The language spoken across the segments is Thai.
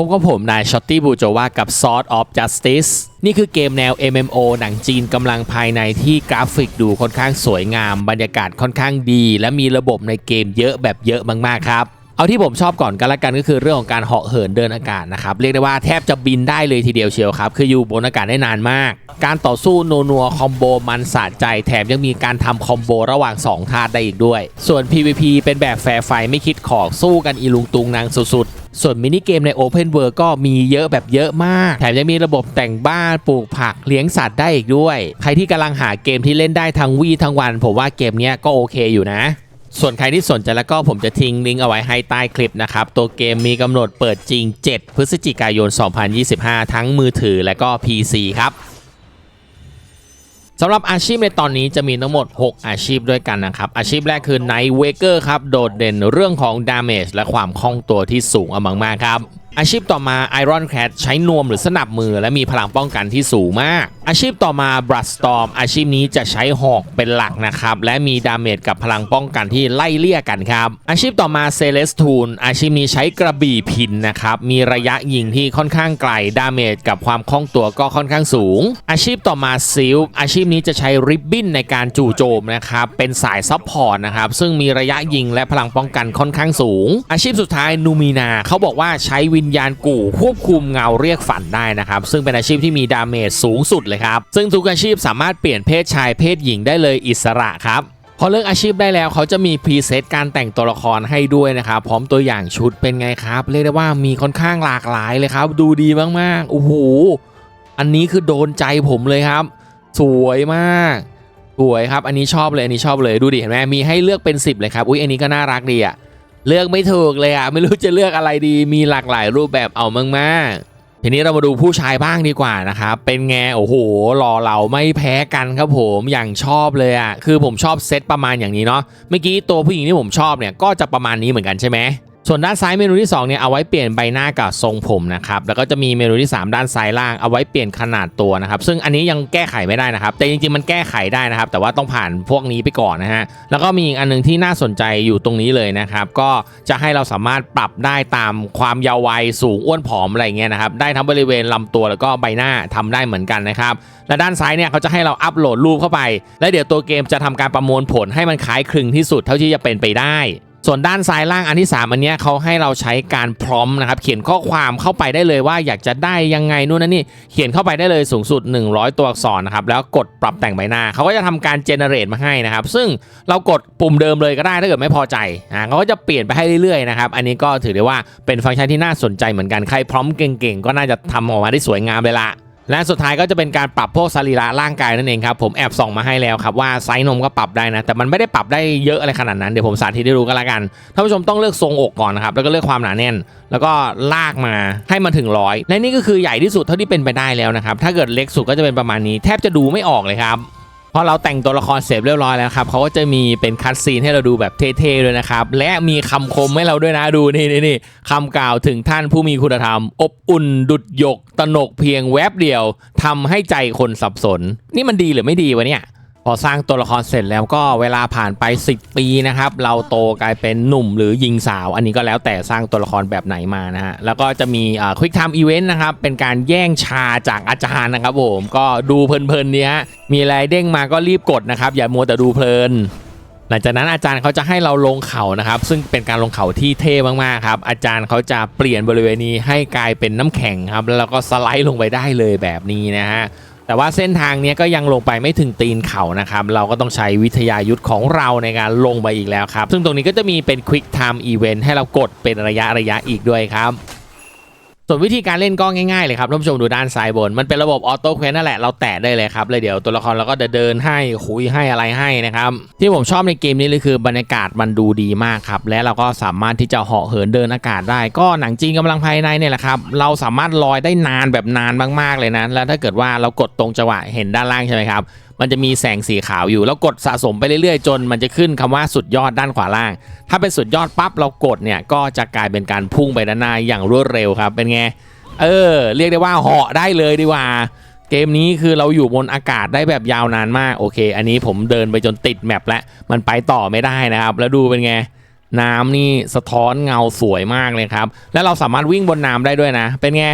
พบกับผมนายช็อตตี้บูโจวากับ Sword of Justice นี่คือเกมแนว MMO หนังจีนกำลังภายในที่กราฟิกดูค่อนข้างสวยงาม บรรยากาศค่อนข้างดี และมีระบบในเกมเยอะแบบเยอะมากๆครับ เอาที่ผมชอบก่อนกันละกันก็คือเรื่องของการเหาะเหินเดินอากาศนะครับเรียกได้ว่าแทบจะบินได้เลยทีเดียวเชียวครับ คืออยู่บนอากาศได้นานมาก การต่อสู้นัวนัวคอมโบมันสะใจแถมยังมีการทำคอมโบระหว่าง 2 ธาตุได้อีกด้วย ส่วน PVP เป็นแบบแฟร์ไฟไม่คิดขอกสู้กันอีลุงตุงนางสุดๆ ส่วนมินิเกมใน Open World ก็มีเยอะแบบเยอะมาก แถมยังมีระบบแต่งบ้านปลูกผักเลี้ยงสัตว์ได้อีกด้วย ใครที่กำลังหาเกมที่เล่นได้ทั้งวีทั้งวัน ผมว่าเกมนี้ก็โอเคอยู่นะ ส่วนใครที่สนใจแล้วก็ผมจะทิ้งลิงก์เอาไว้ให้ใต้คลิปนะครับ ตัวเกมมีกำหนดเปิดจริง 7 พฤศจิกายน 2025 ทั้งมือถือและก็ PC ครับสำหรับอาชีพในตอนนี้จะมีทั้งหมด 6 อาชีพด้วยกันนะครับ อาชีพแรกคือ Night Waker ครับ โดดเด่นเรื่องของ Damage และความคล่องตัวที่สูงอมากๆครับ อาชีพต่อมา Iron Cat ใช้นวมหรือสนับมือ และมีพลังป้องกันที่สูงมาก อาชีพต่อมา Bloodstorm อาชีพนี้จะใช้หอกเป็นหลักนะครับ และมีดาเมจกับพลังป้องกันที่ไล่เลี่ยกันครับ อาชีพต่อมา Celestune อาชีพนี้ใช้กระบี่พินนะครับ มีระยะยิงที่ค่อนข้างไกล ดาเมจกับความคล่องตัวก็ค่อนข้างสูง อาชีพต่อมา Seal อาชีพนี้จะใช้ริบบิ้นในการจู่โจมนะครับ เป็นสายซัพพอร์ตนะครับ ซึ่งมีระยะยิงและพลังป้องกันค่อนข้างสูง อาชีพสุดท้ายนูมีนาเขาบอกว่าใช้วิญญาณกู่ ควบคุมเงาเรียกฝันได้นะครับ ซึ่งเป็นอาชีพที่มีดาเมจสูงสุดเลยครับ ซึ่งทุกอาชีพสามารถเปลี่ยนเพศชายเพศหญิงได้เลยอิสระครับพอเลือกอาชีพได้แล้วเขาจะมีพรีเซตการแต่งตัวละครให้ด้วยนะครับพร้อมตัวอย่างชุดเป็นไงครับ เรียกได้ว่ามีค่อนข้างหลากหลายเลยครับ ดูดีมากๆโอ้โหอันนี้คือโดนใจผมเลยครับ สวยมากสวยครับ อันนี้ชอบเลยอันนี้ชอบเลยดูดิเห็นไหมมีให้เลือกเป็น 10 เลยครับอุ้ยอันนี้ก็น่ารักดีอะ เลือกไม่ถูกเลยอะไม่รู้จะเลือกอะไรดีมีหลากหลายรูปแบบเอามากๆ ทีนี้เรามาดูผู้ชายบ้างดีกว่านะครับเป็นไงโอ้โหหล่อเหลาไม่แพ้กันครับผมอย่างชอบเลยอะคือผมชอบเซตประมาณอย่างนี้เนาะเมื่อกี้ตัวผู้หญิงที่ผมชอบเนี่ยก็จะประมาณนี้เหมือนกันใช่ไหม ส่วนด้านซ้ายเมนูที่2เนี่ยเอาไว้เปลี่ยนใบหน้ากับทรงผมนะครับแล้วก็จะมีเมนูที่ 3 ด้านซ้ายล่างเอาไว้เปลี่ยนขนาดตัวนะครับซึ่งอันนี้ยังแก้ไขไม่ได้นะครับ แต่จริงๆมันแก้ไขได้นะครับ แต่ว่าต้องผ่านพวกนี้ไปก่อนนะฮะแล้วก็มีอีกอันหนึงที่น่าสนใจอยู่ตรงนี้เลยนะครับ ก็จะให้เราสามารถปรับได้ตามความยาววัยสูงอ้วนผอมอะไรเงี้ยนะครับได้ทั้งบริเวณลำตัวแล้วก็ใบหน้าทำได้เหมือนกันนะครับและด้านซ้ายเนี่ยเขาจะให้เราอัปโหลดรูปเข้าไป และเดี๋ยวตัวเกมจะทำการประมวลผลให้มันคล้ายคลึงที่สุดเท่าที่จะเป็นไปได้ ส่วนด้านซ้ายล่างอันที่ 3 อันนี้เขาให้เราใช้การพร้อมนะครับเขียนข้อความเข้าไปได้เลยว่าอยากจะได้ยังไงนู่นนั่นนี่เขียนเข้าไปได้เลยสูงสุด 100 ตัวอักษรนะครับแล้วกดปรับแต่งใบหน้าเขาก็จะทำการเจเนเรตมาให้นะครับซึ่งเรากดปุ่มเดิมเลยก็ได้ถ้าเกิดไม่พอใจอ่าเขาก็จะเปลี่ยนไปให้เรื่อยๆนะครับอันนี้ก็ถือได้ว่าเป็นฟังก์ชันที่น่าสนใจเหมือนกันใครพร้อมเก่งๆ ก็น่าจะทำออกมาได้สวยงามเลยละ และสุดท้ายก็จะเป็นการปรับพวกสรีระร่างกายนั่นเองครับผมแอบส่องมาให้แล้วครับว่าไซส์นมก็ปรับได้นะ แต่มันไม่ได้ปรับได้เยอะอะไรขนาดนั้นเดี๋ยวผมสาธิตให้ดูกันละกันท่านผู้ชมต้องเลือกทรงอกก่อนนะครับแล้วก็เลือกความหนาแน่น แล้วก็ลากมาให้มันถึงร้อยและนี่ก็คือใหญ่ที่สุดเท่าที่เป็นไปได้แล้วนะครับถ้าเกิดเล็กสุดก็จะเป็นประมาณนี้ แทบจะดูไม่ออกเลยครับ อเราแต่งตัวละครเสร็จเรียบร้อยแล้วครับเขาก็จะมีเป็นคัดซีนให้เราดูแบบเท่ๆด้วยนะครับ และมีคำคมให้เราด้วยนะดูนี่นี่นี่คำกล่าวถึงท่านผู้มีคุณธรรม อบอุ่นดุดหยก ตนกเพียงแวบเดียวทำให้ใจคนสับสน นี่มันดีหรือไม่ดีวะเนี่ย อสร้างตัวละครเสร็จแล้วก็เวลาผ่านไป 10 ปีนะครับ เราโตกลายเป็นหนุ่มหรือหญิงสาว อันนี้ก็แล้วแต่สร้างตัวละครแบบไหนมานะฮะแล้วก็จะมีควิกไทม์อีเวนต์นะครับ เป็นการแย่งชาจากอาจารย์นะครับผมก็ดูเพลินๆเนี้ยมีอะไรเด้งมาก็รีบกดนะครับ อย่ามัวแต่ดูเพลินหลังจากนั้นอาจารย์เขาจะให้เราลงเขานะครับ ซึ่งเป็นการลงเขาที่เท่มากๆครับ อาจารย์เขาจะเปลี่ยนบริเวณนี้ให้กลายเป็นน้ำแข็งครับ แล้วเราก็สไลด์ลงไปได้เลยแบบนี้นะฮะ แต่ว่าเส้นทางนี้ก็ยังลงไปไม่ถึงตีนเขานะครับ เราก็ต้องใช้วิทยายุทธ์ของเราในการลงไปอีกแล้วครับ ซึ่งตรงนี้ก็จะมีเป็น Quick Time Event ให้เรากดเป็นระยะระยะอีกด้วยครับ ส่วนวิธีการเล่นก็ง่ายๆเลยครับท่านผู้ชมดูด้านซ้ายบน มันเป็นระบบออโต้เควสนั่นแหละเราแตะได้เลยครับเลยเดี๋ยวตัวละครเราก็จะเดินให้คุยให้อะไรให้นะครับที่ผมชอบในเกมนี้เลยคือบรรยากาศมันดูดีมากครับและเราก็สามารถที่จะเหาะเหินเดินอากาศได้ ก็หนังจีนกำลังภายในเนี่ยแหละครับเราสามารถลอยได้นานแบบนานมากๆเลยนะแล้วถ้าเกิดว่าเรากดตรงจังหวะเห็นด้านล่างใช่ไหมครับ มันจะมีแสงสีขาวอยู่ แล้วกดสะสมไปเรื่อยๆ จนมันจะขึ้นคำว่าสุดยอดด้านขวาล่าง ถ้าเป็นสุดยอดปั๊บเรากดเนี่ยก็จะกลายเป็นการพุ่งไปด้านหน้าอย่างรวดเร็วครับ เป็นไง เออ เรียกได้ว่าเหาะได้เลยดีกว่า เกมนี้คือเราอยู่บนอากาศได้แบบยาวนานมาก โอเค อันนี้ผมเดินไปจนติดแมปแล้ว มันไปต่อไม่ได้นะครับ แล้วดูเป็นไงน้ำนี่สะท้อนเงาสวยมากเลยครับ และเราสามารถวิ่งบนน้ำได้ด้วยนะ เป็นไง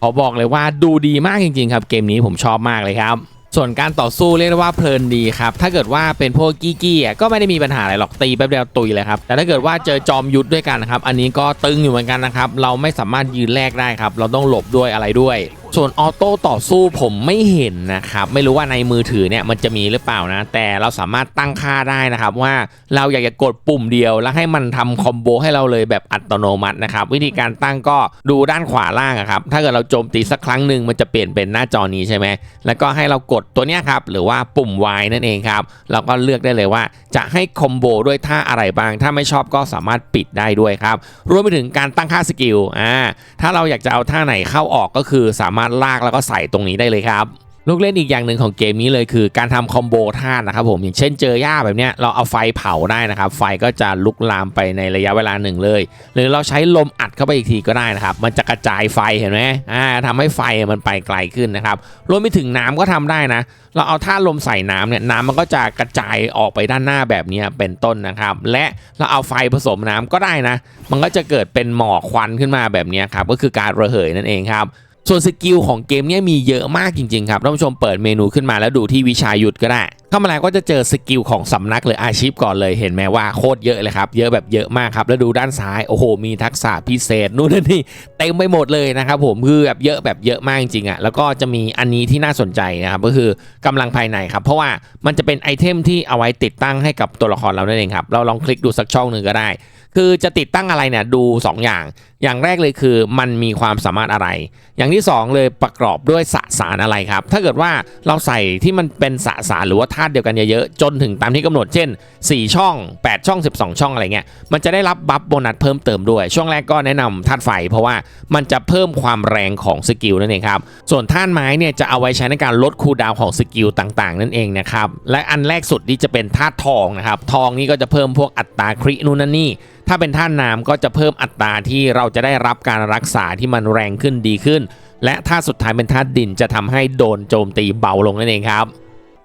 ขอบอกเลยว่าดูดีมากจริง ๆ ครับ เกมนี้ผมชอบมากเลยครับ ส่วนการต่อสู้เรียกได้ว่าเพลินดีครับ ถ้าเกิดว่าเป็นพวกกี้กี้ก็ไม่ได้มีปัญหาอะไรหรอกตีแป๊บเดียวตุยเลยครับ แต่ถ้าเกิดว่าเจอจอมยุทธด้วยกันนะครับ อันนี้ก็ตึงอยู่เหมือนกันนะครับ เราไม่สามารถยืนแลกได้ครับ เราต้องหลบด้วยอะไรด้วย ส่วนออโต้ต่อสู้ผมไม่เห็นนะครับ ไม่รู้ว่าในมือถือเนี่ยมันจะมีหรือเปล่านะ แต่เราสามารถตั้งค่าได้นะครับ ว่าเราอยากจะกดปุ่มเดียว แล้วให้มันทำคอมโบให้เราเลยแบบอัตโนมัตินะครับ วิธีการตั้งก็ดูด้านขวาล่างครับ ถ้าเกิดเราโจมตีสักครั้งหนึ่งมันจะเปลี่ยนเป็นหน้าจอนี้ใช่ไหมแล้วก็ให้เรากดตัวนี้ครับหรือว่าปุ่ม Y นั่นเองครับเราก็เลือกได้เลยว่าจะให้คอมโบด้วยท่าอะไรบ้าง ถ้าไม่ชอบก็สามารถปิดได้ด้วยครับรวมไปถึงการตั้งค่าสกิลอ่าถ้าเราอยากจะเอาท่าไหนเข้าออกก็คือสามารถลากแล้วก็ใส่ตรงนี้ได้เลยครับ ลูกเล่นอีกอย่างหนึ่งของเกมนี้เลยคือการทำคอมโบท่านะครับผมอย่างเช่นเจอหญ้าแบบเนี้ยเราเอาไฟเผาได้นะครับไฟก็จะลุกลามไปในระยะเวลาหนึ่งเลย หรือเราใช้ลมอัดเข้าไปอีกทีก็ได้นะครับมันจะกระจายไฟเห็นไหมอ่าทำให้ไฟมันไปไกลขึ้นนะครับรวมไปถึงน้ำก็ทำได้นะ เราเอาท่าลมใส่น้ำเนี่ยน้ำมันก็จะกระจายออกไปด้านหน้าแบบนี้เป็นต้นนะครับ และเราเอาไฟผสมน้ำก็ได้นะ มันก็จะเกิดเป็นหมอกควันขึ้นมาแบบนี้ครับก็คือการระเหยนั่นเองครับ ส่วนสกิลของเกมเนี้มีเยอะมากจริงๆครับท่านผู้ชมเปิดเมนูขึ้นมาแล้วดูที่วิชายุทธก็ได้เข้ามาแล้วก็จะเจอสกิลของสำนักหรืออาชีพก่อนเลยเห็นไหมว่าโคตรเยอะเลยครับ เยอะแบบเยอะมากครับ แล้วดูด้านซ้ายโอ้โห มีทักษะพิเศษนู่นนี่เต็มไปหมดเลยนะครับผมคือแบบเยอะแบบเยอะมากจริงๆอะแล้วก็จะมีอันนี้ที่น่าสนใจนะครับก็คือกำลังภายในครับ เพราะว่ามันจะเป็นไอเทมที่เอาไว้ติดตั้งให้กับตัวละครเรานั่นเองครับเราลองคลิกดูสักช่องหนึ่งก็ได้ คือจะติดตั้งอะไรเนี่ยดู 2 อย่าง อย่างแรกเลยคือมันมีความสามารถอะไร อย่างที่ 2 เลยประกอบด้วยสสารอะไรครับ ถ้าเกิดว่าเราใส่ที่มันเป็นสสารหรือว่าธาตุเดียวกันเยอะๆ จนถึงตามที่กำหนดเช่น 4 ช่อง 8 ช่อง 12 ช่องอะไรเงี้ย มันจะได้รับบัฟโบนัสเพิ่มเติมด้วย ช่วงแรกก็แนะนำธาตุไฟ เพราะว่ามันจะเพิ่มความแรงของสกิลนั่นเองครับ ส่วนธาตุไม้เนี่ยจะเอาไว้ใช้ในการลดคูลดาวของสกิลต่างๆ นั่นเองนะครับ และอันแรกสุดที่จะเป็นธาตุทองนะครับ ทองนี่ก็จะเพิ่มพวกอัตราครินู่นนั่นนี่ ถ้าเป็นท่าตุน้ำก็จะเพิ่มอัตราที่เราจะได้รับการรักษาที่มันแรงขึ้นดีขึ้น และถ้าสุดท้ายเป็นธาตุดินจะทำให้โดนโจมตีเบาลงนั่นเองครับ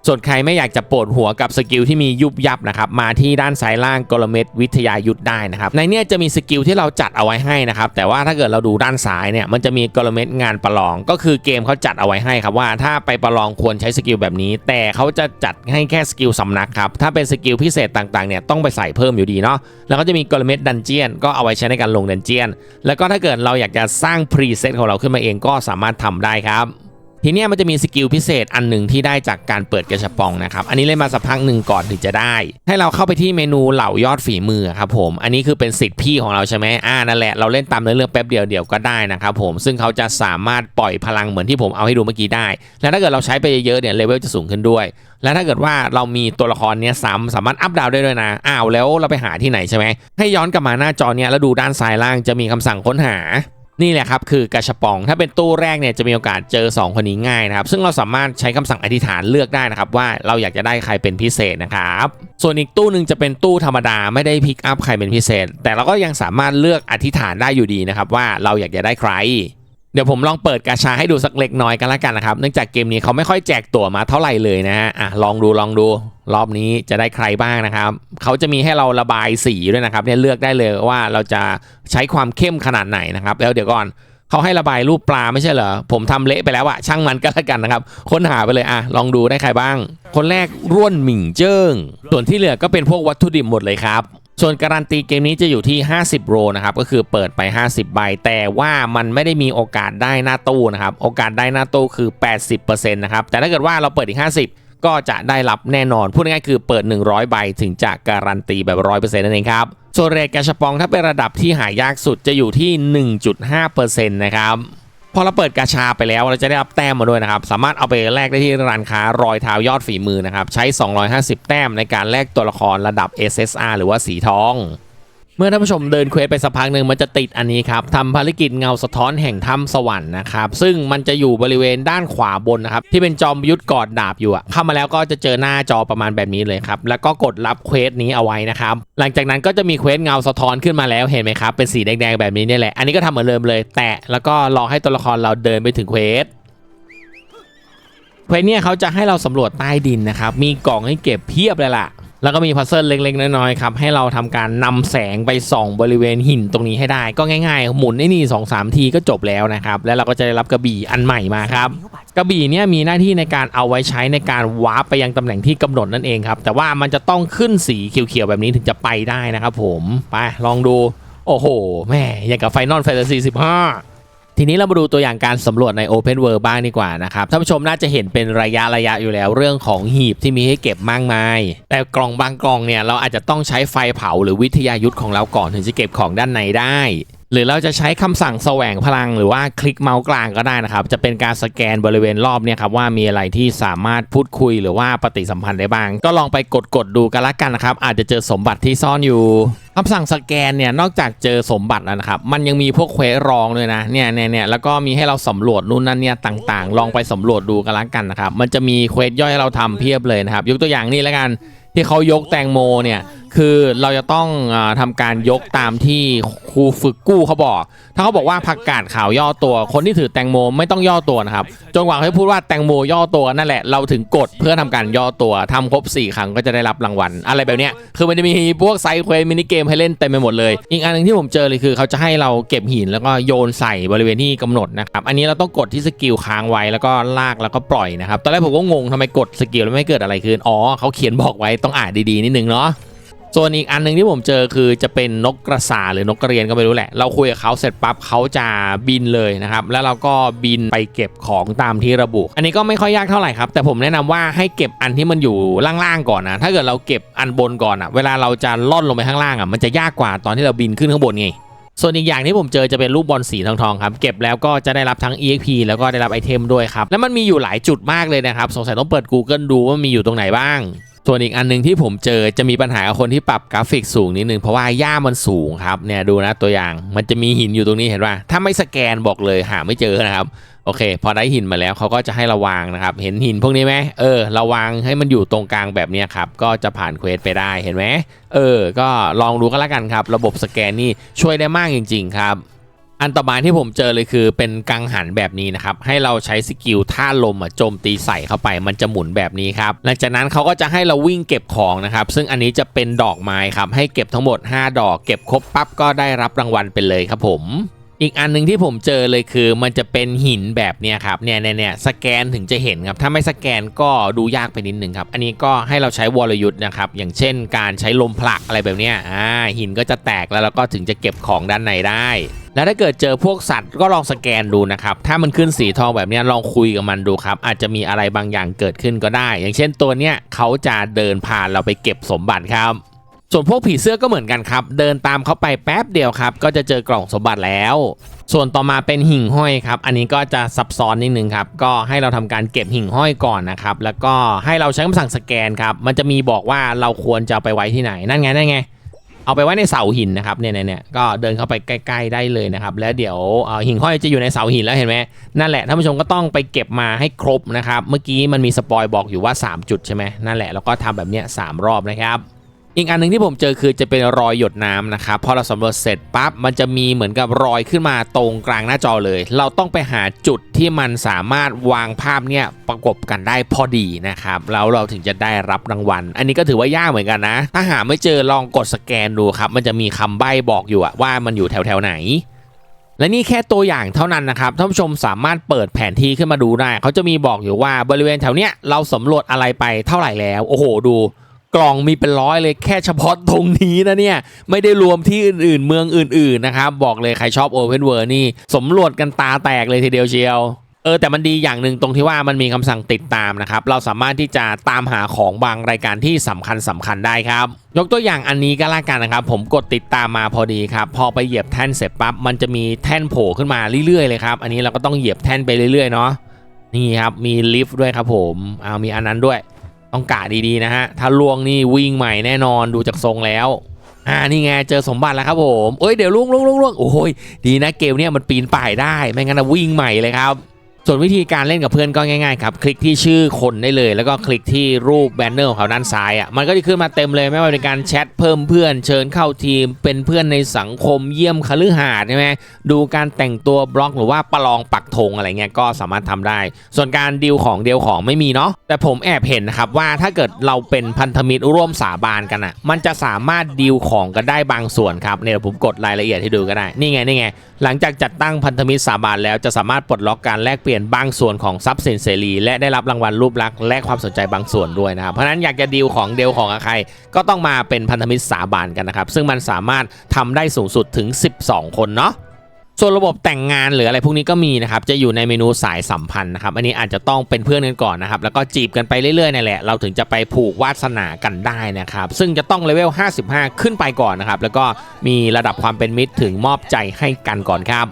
ส่วนใครไม่อยากจะปวดหัวกับสกิลที่มียุบยับนะครับมาที่ด้านซ้ายล่างกลเม็ดวิทยายุทธได้นะครับในเนี้ยจะมีสกิลที่เราจัดเอาไว้ให้นะครับแต่ว่าถ้าเกิดเราดูด้านซ้ายเนี่ยมันจะมีกลเม็ดงานประลอง ก็คือเกมเขาจัดเอาไว้ให้ครับว่าถ้าไปประลองควรใช้สกิลแบบนี้ แต่เขาจะจัดให้แค่สกิลสำนักครับถ้าเป็นสกิลพิเศษต่างๆเนี่ยต้องไปใส่เพิ่มอยู่ดีเนาะแล้วก็จะมีกลเม็ดดันเจียนก็เอาไว้ใช้ในการลงดันเจียน แล้วก็ถ้าเกิดเราอยากจะสร้างพรีเซตของเราขึ้นมาเองก็สามารถทำได้ครับ ทีเนี้ยมันจะมีสกิลพิเศษอันหนึ่งที่ได้จากการเปิดกระชับปองนะครับ อันนี้เล่นมาสักพักหนึ่งก่อนถึงจะได้ ให้เราเข้าไปที่เมนูเหล่ายอดฝีมือครับผม อันนี้คือเป็นสิทธิ์พี่ของเราใช่ไหมอ่านั่นแหละเราเล่นตามเนื้อเรื่องแป๊บเดียวเดียวก็ได้นะครับผม ซึ่งเขาจะสามารถปล่อยพลังเหมือนที่ผมเอาให้ดูเมื่อกี้ได้ แล้วถ้าเกิดเราใช้ไปเยอะๆเนี่ยเลเวลจะสูงขึ้นด้วย แล้วถ้าเกิดว่าเรามีตัวละครเนี้ยซ้ำสามารถอัพดาวได้ด้วยนะ อ้าวแล้วเราไปหาที่ไหนใช่ไหมให้ย้อนกลับมาหน้าจอเนี้ยแล้วดูด้านซ้ายล่างจะมีคำสั่งค้นหา นี่แหละครับคือกระชปองถ้าเป็นตู้แรกเนี่ยจะมีโอกาสเจอ 2 คนนี้ง่ายนะครับซึ่งเราสามารถใช้คำสั่งอธิษฐานเลือกได้นะครับว่าเราอยากจะได้ใครเป็นพิเศษนะครับ ส่วนอีกตู้หนึ่งจะเป็นตู้ธรรมดาไม่ได้พิกอัพใครเป็นพิเศษ แต่เราก็ยังสามารถเลือกอธิษฐานได้อยู่ดีนะครับว่าเราอยากจะได้ใคร เดี๋ยวผมลองเปิดกาชาให้ดูสักเล็กน้อยกันละกันนะครับ เนื่องจากเกมนี้เขาไม่ค่อยแจกตั๋วมาเท่าไหร่เลยนะฮะอะลองดูลองดูรอบนี้จะได้ใครบ้างนะครับ เขาจะมีให้เราระบายสีด้วยนะครับเนี่ยเลือกได้เลยว่าเราจะใช้ความเข้มขนาดไหนนะครับ แล้วเดี๋ยวก่อนเขาให้ระบายรูปปลาไม่ใช่เหรอ ผมทำเละไปแล้วอะช่างมันก็แล้วกันนะครับ ค้นหาไปเลยอะลองดูได้ใครบ้าง คนแรกร่วนหมิงเจิ้งส่วนที่เหลือก็เป็นพวกวัตถุดิบหมดเลยครับ ส่วนการันตีเกมนี้จะอยู่ที่ 50 โรนะครับ ก็คือเปิดไป 50 ใบ แต่ว่ามันไม่ได้มีโอกาสได้หน้าตู้นะครับ โอกาสได้หน้าตู้คือ 80%นะครับ แต่ถ้าเกิดว่าเราเปิดอีก 50 ก็จะได้รับแน่นอน พูดง่ายๆคือเปิด 100 ใบถึงจะการันตีแบบ 100%นั่นเองครับส่วนเรทกระชปองถ้าเป็นระดับที่หายากสุดจะอยู่ที่ 1.5%นะครับ พอเราเปิดกาชาไปแล้วเราจะได้รับแต้มมาด้วยนะครับ สามารถเอาไปแลกได้ที่ร้านค้ารอยเท้ายอดฝีมือนะครับ ใช้ 250 แต้มในการแลกตัวละครระดับ SSR หรือว่าสีทอง เมื่อท่านผู้ชมเดินเควสไปสักพักหนึ่งมันจะติดอันนี้ครับทำภารกิจเงาสะท้อนแห่งถ้ำสวรรค์นะครับซึ่งมันจะอยู่บริเวณด้านขวาบนนะครับที่เป็นจอมยุทธกอดดาบอยู่อะเข้ามาแล้วก็จะเจอหน้าจอประมาณแบบนี้เลยครับแล้วก็กดรับเควสนี้เอาไว้นะครับหลังจากนั้นก็จะมีเควสเงาสะท้อนขึ้นมาแล้วเห็นไหมครับเป็นสีแดงๆแบบนี้เนี่ยแหละอันนี้ก็ทำเหมือนเดิมเลย แตะแล้วก็รอให้ตัวละครเราเดินไปถึงเควสเควสเนี่ยเขาจะให้เราสำรวจใต้ดินนะครับมีกล่องให้เก็บเพียบเลยล่ะ แล้วก็มีพัซเซิลเล็กๆ น้อยๆครับให้เราทำการนำแสงไปส่องบริเวณหินตรงนี้ให้ได้ ก็ง่ายๆ หมุนไอ้นี่2องสามทีก็จบแล้วนะครับ แล้วเราก็จะได้รับกระบี่อันใหม่มาครับกระบี่เนี่ยมีหน้าที่ในการเอาไว้ใช้ในการวาร์ปไปยังตำแหน่งที่กำหนดนั่นเองครับแต่ว่ามันจะต้องขึ้นสีเขียวๆแบบนี้ถึงจะไปได้นะครับผมไปลองดูโอ้โหแม่อย่างกับไฟนอลแฟนตาซี15 ทีนี้เรามาดูตัวอย่างการสำรวจใน Open World บ้างดีกว่านะครับท่านผู้ชมน่าจะเห็นเป็นระยะระยะอยู่แล้วเรื่องของหีบที่มีให้เก็บมากมาย แต่กล่องบางกล่องเนี่ยเราอาจจะต้องใช้ไฟเผาหรือวิทยายุทธของเราก่อนถึงจะเก็บของด้านในได้หรือเราจะใช้คำสั่งแสวงพลังหรือว่าคลิกเมาส์กลางก็ได้นะครับ จะเป็นการสแกนบริเวณรอบเนี่ยครับว่ามีอะไรที่สามารถพูดคุยหรือว่าปฏิสัมพันธ์ได้บ้าง ก็ลองไปกดกดดูกันละกันนะครับ อาจจะเจอสมบัติที่ซ่อนอยู่ คำสั่งสแกนเนี่ยนอกจากเจอสมบัติแล้วนะครับ มันยังมีพวกเควสรองด้วยนะเนี่ยเนี่ยเนี่ยแล้วก็มีให้เราสำรวจนู่นนั่นเนี่ยต่างๆ ลองไปสำรวจดูกันละกันนะครับ มันจะมีเควสย่อยให้เราทำเพียบเลยนะครับ ยกตัวอย่างนี่ละกันที่เขายกแตงโมเนี่ย คือเราจะต้องอทำการยกตามที่ครูฝึกกู้เขาบอก ถ้าเขาบอกว่าผักกาดขาวย่อตัว คนที่ถือแตงโมไม่ต้องย่อตัวนะครับ จนกว่าเขาจะพูดว่าแตงโมย่อตัวนั่นแหละ เราถึงกดเพื่อทำการย่อตัวทำครบ 4 ครั้งก็จะได้รับรางวัล อะไรแบบเนี้ย คือมันจะมีพวกไซเควมินิเกมให้เล่นเต็มไปหมดเลย อีกอันหนึงที่ผมเจอเลยคือเขาจะให้เราเก็บหินแล้วก็โยนใส่บริเวณที่กำหนดนะครับ อันนี้เราต้องกดที่สกิลค้างไว้แล้วก็ลากแล้วก็ปล่อยนะครับ ตอนแรกผมก็งงทำไมกดสกิลแล้วไม่เกิดอะไรขึ้น อ๋อเขาเขียนบอกไว้ต้องอ่านดีๆนิดนึงเนาะ ส่วนอีกอันหนึ่งที่ผมเจอคือจะเป็นนกกระสาหรือนกกระเรียนก็ไม่รู้แหละ เราคุยกับเขาเสร็จปั๊บเขาจะบินเลยนะครับ แล้วเราก็บินไปเก็บของตามที่ระบุ อันนี้ก็ไม่ค่อยยากเท่าไหร่ครับ แต่ผมแนะนำว่าให้เก็บอันที่มันอยู่ล่างๆก่อนนะ ถ้าเกิดเราเก็บอันบนก่อนอะ เวลาเราจะล่อนลงไปข้างล่างอะ มันจะยากกว่าตอนที่เราบินขึ้นข้างบนไงส่วนอีกอย่างที่ผมเจอจะเป็นรูปบอลสีทองๆครับ เก็บแล้วก็จะได้รับทั้ง EXP แล้วก็ได้รับไอเทมด้วยครับ แล้วมันมีอยู่หลายจุดมากเลยนะครับ สงสัยต้องเปิด Google ดูว่ามีอยู่ตรงไหนบ้าง ส่วนอีกอันหนึงที่ผมเจอจะมีปัญหากับคนที่ปรับกราฟิกสูงนิดนึงเพราะว่าหญ้ามันสูงครับเนี่ยดูนะตัวอย่างมันจะมีหินอยู่ตรงนี้เห็นป่ะถ้าไม่สแกนบอกเลยหาไม่เจอนะครับโอเค พอได้หินมาแล้วเขาก็จะให้ระวางนะครับ เห็นหินพวกนี้ไหมเออระวางให้มันอยู่ตรงกลางแบบนี้ครับ ก็จะผ่านเควสไปได้เห็นไหมเออ ก็ลองดูก็แล้วกันครับ ระบบสแกนนี่ช่วยได้มากจริง ๆ ครับ อันต่อมาที่ผมเจอเลยคือเป็นกังหันแบบนี้นะครับ ให้เราใช้สกิลท่าลมอะโจมตีใส่เข้าไปมันจะหมุนแบบนี้ครับ หลังจากนั้นเขาก็จะให้เราวิ่งเก็บของนะครับ ซึ่งอันนี้จะเป็นดอกไม้ครับ ให้เก็บทั้งหมด 5 ดอก เก็บครบปั๊บก็ได้รับรางวัลไปเลยครับผมอีกอันหนึ่งที่ผมเจอเลยคือมันจะเป็นหินแบบเนี้ยครับเนี่ยเนี่ยเนี่ยสแกนถึงจะเห็นครับถ้าไม่สแกนก็ดูยากไปนิดนึงครับอันนี้ก็ให้เราใช้วรยุทธ์นะครับอย่างเช่นการใช้ลมผลักอะไรแบบเนี้ยอ่าหินก็จะแตกแล้วเราก็ถึงจะเก็บของด้านในได้ แล้วถ้าเกิดเจอพวกสัตว์ก็ลองสแกนดูนะครับ ถ้ามันขึ้นสีทองแบบนี้ลองคุยกับมันดูครับ อาจจะมีอะไรบางอย่างเกิดขึ้นก็ได้ อย่างเช่นตัวเนี้ยเขาจะเดินผ่านเราไปเก็บสมบัติครับ ส่วนพวกผีเสื้อก็เหมือนกันครับ เดินตามเขาไปแป๊บเดียวครับ ก็จะเจอกล่องสมบัติแล้ว ส่วนต่อมาเป็นหิ่งห้อยครับ อันนี้ก็จะซับซ้อนนิดนึงครับ ก็ให้เราทำการเก็บหิ่งห้อยก่อนนะครับ แล้วก็ให้เราใช้คำสั่งสแกนครับ มันจะมีบอกว่าเราควรจะไปไว้ที่ไหน นั่นไง นั่นไง เอาไปไว้ในเสาหินนะครับเนี่ยเนี่ยเนี่ยก็เดินเข้าไปใกล้ ๆได้เลยนะครับ แล้วเดี๋ยวหิ่งห้อยจะอยู่ในเสาหินแล้วเห็นไหมนั่นแหละท่านผู้ชมก็ต้องไปเก็บมาให้ครบนะครับ เมื่อกี้มันมีสปอยบอกอยู่ว่า 3 จุดใช่ไหมนั่นแหละแล้วก็ทำแบบเนี้ยสามรอบนะครับ อีกอันหนึ่งที่ผมเจอคือจะเป็นรอยหยดน้ำนะครับพอเราสำรวจเสร็จปั๊บมันจะมีเหมือนกับรอยขึ้นมาตรงกลางหน้าจอเลย เราต้องไปหาจุดที่มันสามารถวางภาพเนี่ยประกบกันได้พอดีนะครับแล้วเราถึงจะได้รับรางวัล อันนี้ก็ถือว่ายากเหมือนกันนะ ถ้าหาไม่เจอลองกดสแกนดูครับ มันจะมีคำใบ้บอกอยู่ว่ามันอยู่แถวแถวๆไหนและนี่แค่ตัวอย่างเท่านั้นนะครับท่านผู้ชมสามารถเปิดแผนที่ขึ้นมาดูได้เขาจะมีบอกอยู่ว่าบริเวณแถวเนี้ยเราสำรวจอะไรไปเท่าไหร่แล้ว โอ้โหดู กล่องมีเป็นร้อยเลยแค่เฉพาะตรงนี้นะเนี่ย ไม่ได้รวมที่อื่นๆ เมืองอื่นๆนะครับ บอกเลยใครชอบ Open World นี่สำรวจกันตาแตกเลยทีเดียวเชียวเออแต่มันดีอย่างหนึ่งตรงที่ว่ามันมีคำสั่งติดตามนะครับ เราสามารถที่จะตามหาของบางรายการที่สำคัญสำคัญได้ครับ ยกตัวอย่างอันนี้ก็แล้วกันนะครับ ผมกดติดตามมาพอดีครับ พอไปเหยียบแท่นเสร็จปั๊บมันจะมีแท่นโผล่ขึ้นมาเรื่อยๆเลยครับอันนี้เราก็ต้องเหยียบแท่นไปเรื่อยๆเนาะนี่ครับมีลิฟต์ด้วยครับผมเอามีอันนั้นด้วย ต้องกะดีๆนะฮะ ถ้าล่วงนี่วิ่งใหม่แน่นอนดูจากทรงแล้ว อ่านี่ไงเจอสมบัติแล้วครับผม เอ้ยเดี๋ยวล่วงล่วงล่วงล่วงโอ้ยดีนะเกมเนี่ยมันปีนป่ายได้ ไม่งั้นนะวิ่งใหม่เลยครับ ส่วนวิธีการเล่นกับเพื่อนก็ง่ายๆครับ คลิกที่ชื่อคนได้เลย แล้วก็คลิกที่รูปแบนเนอร์ของเขาด้านซ้ายอะมันก็จะขึ้นมาเต็มเลยไม่ว่าเป็นการแชทเพิ่มเพื่อน เชิญเข้าทีม เป็นเพื่อนในสังคมเยี่ยมคฤหาสน์ใช่ไหมดูการแต่งตัวบล็อกหรือว่าประลองปักธงอะไรเงี้ยก็สามารถทำได้ ส่วนการดีลของเดีลของไม่มีเนาะแต่ผมแอบเห็นนะครับว่าถ้าเกิดเราเป็นพันธมิตรร่วมสาบานกันอะมันจะสามารถดีลของกันได้บางส่วนครับเนี่ยเดี๋ยวผมกดรายละเอียดให้ดูก็ได้นี่ไงนี่ไงหลังจากจัดตั้งพันธมิตรสาบานแล้วจะสามารถปลดล็อกการแลกเปลี่ยนบางส่วนของทรัพย์สินเสรี และได้รับรางวัลรูปลักษณ์และความสนใจบางส่วนด้วยนะครับ เพราะนั้นอยากจะดีลของเดลของใคร ก็ต้องมาเป็นพันธมิตรสาบานกันนะครับ ซึ่งมันสามารถทำได้สูงสุดถึง 12 คนเนาะส่วนระบบแต่งงานหรืออะไรพวกนี้ก็มีนะครับ จะอยู่ในเมนูสายสัมพันธ์นะครับ อันนี้อาจจะต้องเป็นเพื่อนกันก่อนนะครับ แล้วก็จีบกันไปเรื่อยๆนี่แหละ เราถึงจะไปผูกวาสนากันได้นะครับ ซึ่งจะต้องเลเวล 55 ขึ้นไปก่อนนะครับ แล้วก็มีระดับความเป็นมิตรถึงมอบใจให้กันก่อนครับ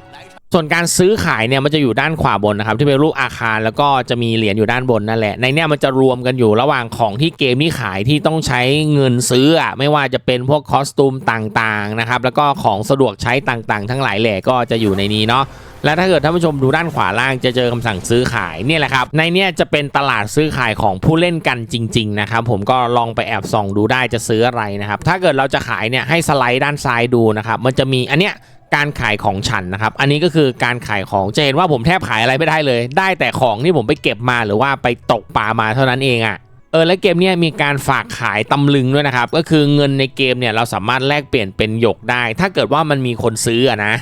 ส่วนการซื้อขายเนี่ยมันจะอยู่ด้านขวาบนนะครับที่เป็นรูปอาคารแล้วก็จะมีเหรียญอยู่ด้านบนนั่นแหละในเนี่ยมันจะรวมกันอยู่ระหว่างของที่เกมนี้ขายที่ต้องใช้เงินซื้ออะไม่ว่าจะเป็นพวกคอสตูมต่างๆนะครับแล้วก็ของสะดวกใช้ต่างๆ ทั้งหลายแหล่ก็จะอยู่ในนี้เนาะและถ้าเกิดท่านผู้ชมดูด้านขวาล่างจะเจอคำสั่งซื้อขายเนี่ยแหละครับ ในเนี้ยจะเป็นตลาดซื้อขายของผู้เล่นกันจริง ๆ นะครับ ผมก็ลองไปแอบส่องดูได้จะซื้ออะไรนะครับ ถ้าเกิดเราจะขายเนี่ยให้สไลด์ด้านซ้ายดูนะครับ มันจะมีอันเนี้ย การขายของฉันนะครับ อันนี้ก็คือการขายของจะเห็นว่าผมแทบขายอะไรไม่ได้เลย ได้แต่ของที่ผมไปเก็บมาหรือว่าไปตกปลามาเท่านั้นเองอะ่ะเออและเกมนี้มีการฝากขายตำลึงด้วยนะครับ ก็คือเงินในเกมเนี่ยเราสามารถแลกเปลี่ยนเป็นหยกได้ ถ้าเกิดว่ามันมีคนซื้ออะนะ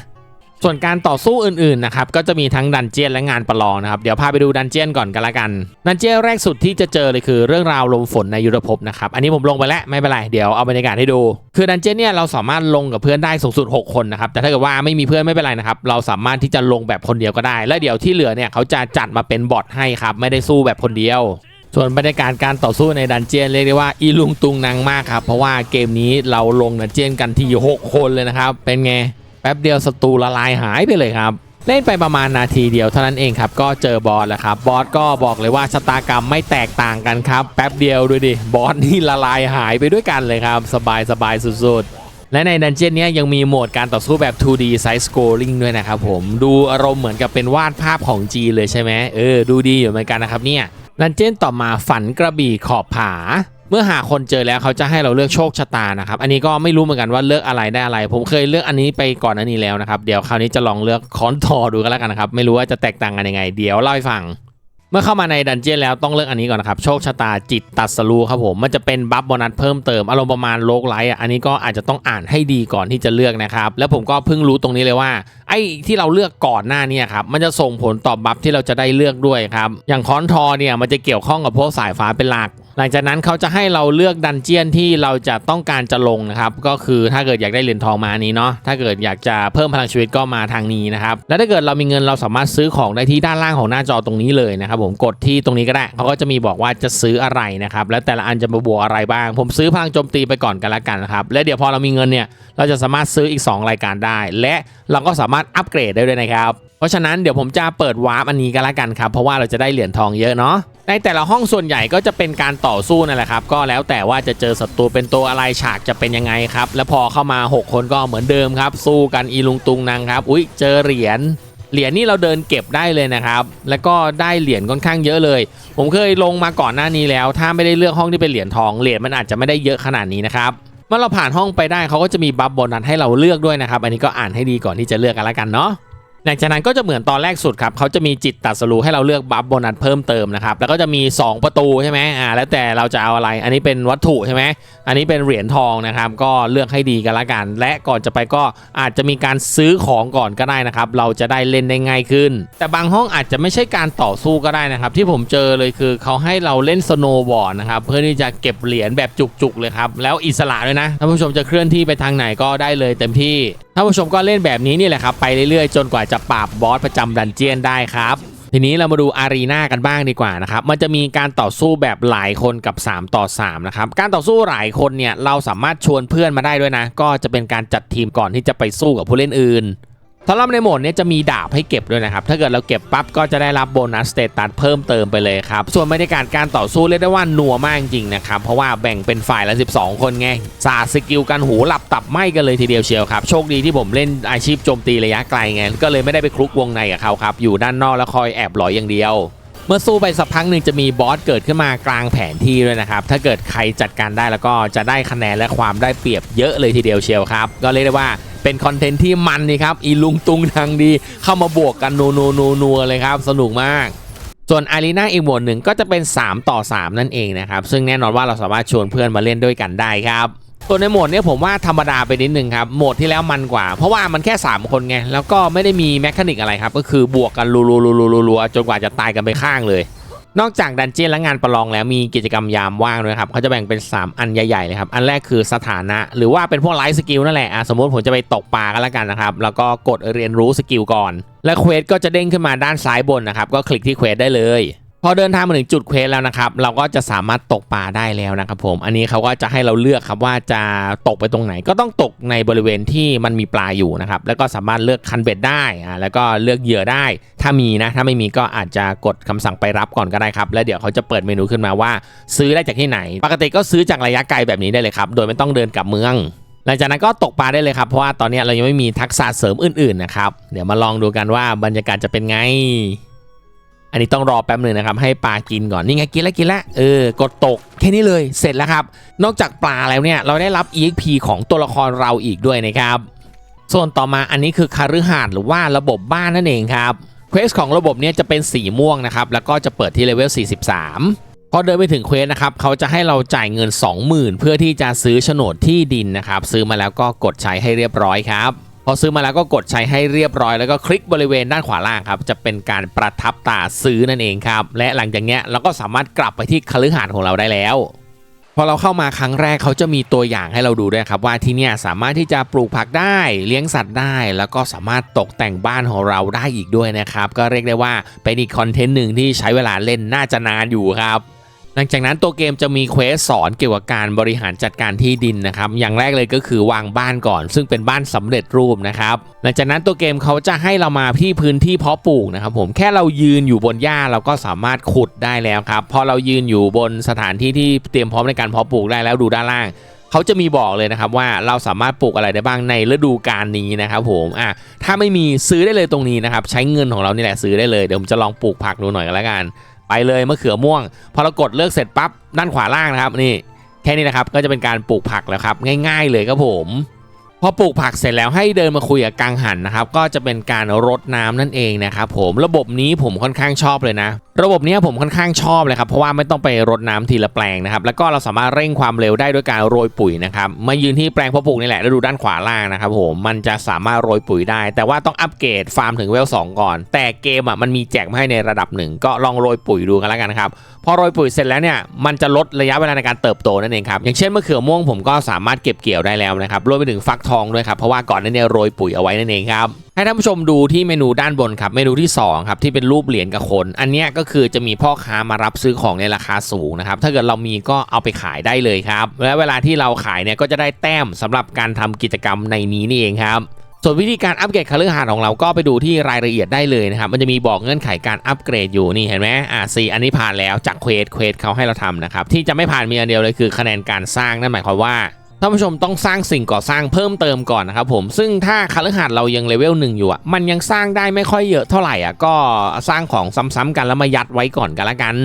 ส่วนการต่อสู้อื่นๆนะครับก็จะมีทั้งดันเจียนและงานประลองนะครับเดี๋ยวพาไปดูดันเจียนก่อนกันละกัน ดันเจียนแรกสุดที่จะเจอเลยคือเรื่องราวลมฝนในยุทธภพนะครับอันนี้ผมลงไปแล้วไม่เป็นไรเดี๋ยวเอาบรรยากาศให้ดู คือดันเจียนเนี่ยเราสามารถลงกับเพื่อนได้สูงสุด 6 คนนะครับแต่ถ้าเกิดว่าไม่มีเพื่อนไม่เป็นไรนะครับเราสามารถที่จะลงแบบคนเดียวก็ได้ แล้วเดี๋ยวที่เหลือเนี่ยเขาจะจัดมาเป็นบอทให้ครับไม่ได้สู้แบบคนเดียวส่วนบรรยากาศการต่อสู้ในดันเจียนเรียกได้ว่าอีลุงตุงนางมากครับเพราะว่าเกมนี้เราลงดันเจียนกันที่หกคนเลยนะครับเป็นไง แป๊บเดียวศัตรูละลายหายไปเลยครับ เล่นไปประมาณนาทีเดียวเท่านั้นเองครับ ก็เจอบอสแล้วครับ บอสก็บอกเลยว่าชะตากรรมไม่แตกต่างกันครับ แป๊บเดียวดูดิ บอสนี่ละลายหายไปด้วยกันเลยครับ สบายสบายสุดๆและในดันเจี้ยนนี้ยังมีโหมดการต่อสู้แบบ 2D side scrolling ด้วยนะครับผมดูอารมณ์เหมือนกับเป็นวาดภาพของจีเลยใช่ไหมเออ ดูดีอยู่เหมือนกันนะครับเนี่ยดันเจี้ยนต่อมาฝันกระบี่ขอบผา เมื่อหาคนเจอแล้วเขาจะให้เราเลือกโชคชะตานะครับ อันนี้ก็ไม่รู้เหมือนกันว่าเลือกอะไรได้อะไร ผมเคยเลือกอันนี้ไปก่อนอันนี้แล้วนะครับ เดี๋ยวคราวนี้จะลองเลือกคอนทอร์ดูกันแล้วกันนะครับ ไม่รู้ว่าจะแตกต่างกันยังไง เดี๋ยวเล่าให้ฟัง เมื่อเข้ามาในดันเจี้ยนแล้วต้องเลือกอันนี้ก่อนนะครับ โชคชะตาจิตตัดสรูครับผม มันจะเป็นบัฟโบนัสเพิ่มเติม อารมณ์ประมาณโลกไลท์อะ อันนี้ก็อาจจะต้องอ่านให้ดีก่อนที่จะเลือกนะครับ แล้วผมก็เพิ่งรู้ตรงนี้เลยว่าไอ้ที่เราเลือกก่อนหน้านี้ครับมันจะส่งผลต่อบัฟที่เราจะได้เลือกด้วยครับอย่างคอนทอเนี่ยมันจะเกี่ยวข้องกับพวกสายฟ้าเป็นหลัก หลังจากนั้นเขาจะให้เราเลือกดันเจียนที่เราจะต้องการจะลงนะครับก็คือถ้าเกิดอยากได้เหรียญทองมาอันนี้เนาะถ้าเกิดอยากจะเพิ่มพลังชีวิตก็มาทางนี้นะครับและถ้าเกิดเรามีเงินเราสามารถซื้อของได้ที่ด้านล่างของหน้าจอตรงนี้เลยนะครับผมกดที่ตรงนี้ก็ได้เขาก็จะมีบอกว่าจะซื้ออะไรนะครับและแต่ละอันจะมาบวกอะไรบ้าง ผมซื้อพลังโจมตีไปก่อนกันละกันนะครับและเดี๋ยวพอเรามีเงินเนี่ยเราจะสามารถซื้ออีก 2 รายการได้ และเราก็สามารถอัปเกรดได้ด้วยนะครับ ราะฉะนั้นเดี๋ยวผมจะเปิดวาร์ปอันนี้กันละกันครับ เพราะว่าเราจะได้เหรียญทองเยอะเนาะในแต่ละห้องส่วนใหญ่ก็จะเป็นการต่อสู้นั่นแหละครับ ก็แล้วแต่ว่าจะเจอศัตรูเป็นตัวอะไรฉากจะเป็นยังไงครับ แล้วพอเข้ามา 6 คนก็เหมือนเดิมครับ สู้กันอีลุงตุงนางครับ อุ๊ยเจอเหรียญเหรียญนี่เราเดินเก็บได้เลยนะครับ แล้วก็ได้เหรียญค่อนข้างเยอะเลย ผมเคยลงมาก่อนหน้านี้แล้ว ถ้าไม่ได้เลือกห้องที่เป็นเหรียญทองเหรียญมันอาจจะไม่ได้เยอะขนาดนี้นะครับเมื่อเราผ่านห้องไปได้เขาก็จะมีบัฟโบนัสให้เราเลือกด้วยนะครับ อันนี้ก็อ่านให้ดีก่อนที่จะเลือกกันละกันเนาะ หลังจากนั้นก็จะเหมือนตอนแรกสุดครับเขาจะมีจิตตัดสรูให้เราเลือกบัฟโบนัสเพิ่มเติมนะครับแล้วก็จะมี 2 ประตูใช่ไหมอ่าแล้วแต่เราจะเอาอะไร อันนี้เป็นวัตถุใช่ไหมอันนี้เป็นเหรียญทองนะครับก็เลือกให้ดีกันละกัน และก่อนจะไปก็อาจจะมีการซื้อของก่อนก็ได้นะครับเราจะได้เล่นได้ง่ายขึ้น แต่บางห้องอาจจะไม่ใช่การต่อสู้ก็ได้นะครับ ที่ผมเจอเลยคือเขาให้เราเล่นสโนว์บอร์ดนะครับเพื่อที่จะเก็บเหรียญแบบจุกๆเลยครับแล้วอิสระด้วยนะท่านผู้ชมจะเคลื่อนที่ไปทางไหนก็ได้เลยเต็มที่ท่านผู้ชมก็เล่นแบบนี้นี่แหละครับ ไปเรื่อยๆ จนกว่าจะปราบบอสประจำดันเจียนได้ครับทีนี้เรามาดูอารีนากันบ้างดีกว่านะครับ มันจะมีการต่อสู้แบบหลายคนกับ 3 ต่อ 3 นะครับ การต่อสู้หลายคนเนี่ยเราสามารถชวนเพื่อนมาได้ด้วยนะ ก็จะเป็นการจัดทีมก่อนที่จะไปสู้กับผู้เล่นอื่น สำหรับในโหมดนี้จะมีดาบให้เก็บด้วยนะครับ ถ้าเกิดเราเก็บปั๊บก็จะได้รับโบนัสสเตตัสเพิ่มเติมไปเลยครับ ส่วนบรรยากาศการต่อสู้เรียกได้ว่านัวมากจริงนะครับ เพราะว่าแบ่งเป็นฝ่ายละ 12 คนไง สาดสกิลกันหูหลับตับไหมกันเลยทีเดียวเชียวครับ โชคดีที่ผมเล่นอาชีพโจมตีระยะไกลไง ก็เลยไม่ได้ไปคลุกวงในกับเขาครับ อยู่ด้านนอกแล้วคอยแอบหลอยอย่างเดียวเมื่อสู้ไปสักพักหนึ่งจะมีบอสเกิดขึ้นมากลางแผนที่ด้วยนะครับ ถ้าเกิดใครจัดการได้แล้วก็จะได้คะแนนและความได้เปรียบเยอะเลยทีเดียวเชียวครับ ก็เรียกได้ว่า เป็นคอนเทนต์ที่มันนี่ครับ อีลุงตุงทางดี เข้ามาบวกกันนัวนัวนัวนัวเลยครับ สนุกมาก ส่วนอารีนาอีกโหมดหนึ่งก็จะเป็น 3 ต่อ 3 นั่นเองนะครับ ซึ่งแน่นอนว่าเราสามารถชวนเพื่อนมาเล่นด้วยกันได้ครับส่วนในโหมดนี้ผมว่าธรรมดาไปนิดนึงครับ โหมดที่แล้วมันกว่า เพราะว่ามันแค่ 3 คนไง แล้วก็ไม่ได้มีแมคานิกอะไรครับ ก็คือบวกกันรัวๆๆๆจนกว่าจะตายกันไปข้างเลย นอกจากดันเจี้ยนและงานประลองแล้วมีกิจกรรมยามว่างด้วยครับเขาจะแบ่งเป็น 3 อันใหญ่ๆเลยครับ อันแรกคือสถานะ หรือว่าเป็นพวกไลฟ์สกิลนั่นแหละอะสมมติผมจะไปตกปลากันแล้วกันนะครับ แล้วก็กดเรียนรู้สกิลก่อน และเควสก็จะเด้งขึ้นมาด้านซ้ายบนนะครับ ก็คลิกที่เควสได้เลย พอเดินทางมาถึงจุดเควสแล้วนะครับ เราก็จะสามารถตกปลาได้แล้วนะครับผม อันนี้เขาก็จะให้เราเลือกครับว่าจะตกไปตรงไหน ก็ต้องตกในบริเวณที่มันมีปลาอยู่นะครับ แล้วก็สามารถเลือกคันเบ็ดได้อ่าแล้วก็เลือกเหยื่อได้ ถ้ามีนะ ถ้าไม่มีก็อาจจะกดคำสั่งไปรับก่อนก็ได้ครับ แล้วเดี๋ยวเขาจะเปิดเมนูขึ้นมาว่า ซื้อได้จากที่ไหน ปกติก็ซื้อจากระยะไกลแบบนี้ได้เลยครับ โดยไม่ต้องเดินกลับเมืองหลังจากนั้นก็ตกปลาได้เลยครับ เพราะว่าตอนนี้เรายังไม่มีทักษะเสริมอื่นๆนะครับ เดี๋ยวมาลองดูกันว่าบรรยากาศจะเป็นไง อันนี้ต้องรอแป๊บหนึ่งนะครับให้ปลากินก่อนนี่ไงกินแล้วกินแล้วเออกดตกแค่นี้เลยเสร็จแล้วครับ นอกจากปลาแล้วเนี่ยเราได้รับ EXP ของตัวละครเราอีกด้วยนะครับ ส่วนต่อมาอันนี้คือคารืหาดหรือว่าระบบบ้านนั่นเองครับเควสของระบบเนี้จะเป็นสีม่วงนะครับแล้วก็จะเปิดที่เลเวล 43พอเดินไปถึงเควสนะครับเขาจะให้เราจ่ายเงิน 20,000 เพื่อที่จะซื้อโฉนดที่ดินนะครับ ซื้อมาแล้วก็กดใช้ให้เรียบร้อยครับ พอซื้อมาแล้วก็กดใช้ให้เรียบร้อย แล้วก็คลิกบริเวณด้านขวาล่างครับ จะเป็นการประทับตาซื้อนั่นเองครับ และหลังจากนี้เราก็สามารถกลับไปที่คฤหาสน์ของเราได้แล้วพอเราเข้ามาครั้งแรกเขาจะมีตัวอย่างให้เราดูด้วยครับ ว่าที่นี่สามารถที่จะปลูกผักได้เลี้ยงสัตว์ได้ แล้วก็สามารถตกแต่งบ้านของเราได้อีกด้วยนะครับ ก็เรียกได้ว่าเป็นอีกคอนเทนต์หนึ่งที่ใช้เวลาเล่นน่าจะนานอยู่ครับ หลังจากนั้นตัวเกมจะมีเควสสอนเกี่ยวกับการบริหารจัดการที่ดินนะครับ อย่างแรกเลยก็คือวางบ้านก่อน ซึ่งเป็นบ้านสำเร็จรูปนะครับ หลังจากนั้นตัวเกมเขาจะให้เรามาที่พื้นที่เพาะปลูกนะครับ ผมแค่เรายืนอยู่บนหญ้าเราก็สามารถขุดได้แล้วครับพอเรายืนอยู่บนสถานที่ที่เตรียมพร้อมในการเพาะปลูกได้แล้วดูด้านล่างเขาจะมีบอกเลยนะครับว่าเราสามารถปลูกอะไรได้บ้างในฤดูกาลนี้นะครับผมอะถ้าไม่มีซื้อได้เลยตรงนี้นะครับ ใช้เงินของเรานี่แหละซื้อได้เลยเดี๋ยวผมจะลองปลูกผักดูหน่อยกันแล้วกัน ไปเลยมะเขือม่วง พอเรากดเลือกเสร็จปั๊บด้านขวาล่างนะครับนี่แค่นี้นะครับก็จะเป็นการปลูกผักแล้วครับ ง่าย ๆ เลยครับผม พอปลูกผักเสร็จแล้วให้เดินมาคุยกับกังหันนะครับ ก็จะเป็นการรดน้ำนั่นเองนะครับผมระบบนี้ผมค่อนข้างชอบเลยนะ ระบบนี้ผมค่อนข้างชอบเลยครับเพราะว่าไม่ต้องไปรดน้ำทีละแปลงนะครับแล้วก็เราสามารถเร่งความเร็วได้ด้วยการโรยปุ๋ยนะครับมายืนที่แปลงเพาะปลูกนี่แหละแล้วดูด้านขวาล่างนะครับผมมันจะสามารถโรยปุ๋ยได้ แต่ว่าต้องอัปเกรดฟาร์มถึงเวล2ก่อน แต่เกมอะมันมีแจกมาให้ในระดับหนึ่งก็ลองโรยปุ๋ยดูกันแล้วกันครับพอโรยปุ๋ยเสร็จแล้วเนี่ยมันจะลดระยะเวลาในการเติบโตนั่นเองครับอย่างเช่นมะเขือม่วงผมก็สามารถเก็บเกี่ยวได้แล้วนะครับรวมไปถึงฟักทองด้วยครับเพราะว่าก่อนนั้นเนี่ยโรยปุ๋ยเอาไว้นั่นเองครับให้ท่านผู้ชมดูที่เมนูด้านบนครับเมนูที่สองครับที่เป็นรูปเหรียญกับคน อันนี้ก็คือจะมีพ่อค้ามารับซื้อของในราคาสูงนะครับถ้าเกิดเรามีก็เอาไปขายได้เลยครับและเวลาที่เราขายเนี่ยก็จะได้แต้มสำหรับการทำกิจกรรมในนี้นี่เองครับ ส่วนวิธีการอัปเกรดคฤหาสน์ของเราก็ไปดูที่รายละเอียดได้เลยนะครับ มันจะมีบอกเงื่อนไขการอัปเกรดอยู่นี่เห็นไหมอ่าซีอันนี้ผ่านแล้วจากเควสเควสเขาให้เราทำนะครับ ที่จะไม่ผ่านมีอันเดียวเลยคือคะแนนการสร้างนั่นหมายความว่าท่านผู้ชมต้องสร้างสิ่งก่อสร้างเพิ่มเติมก่อนนะครับผมซึ่งถ้าคฤหาสน์เรายังเลเวลหนึ่งอยู่อะมันยังสร้างได้ไม่ค่อยเยอะเท่าไหร่อะก็สร้างของซ้ำๆกันแล้วมายัดไว้ก่อนกันละกัน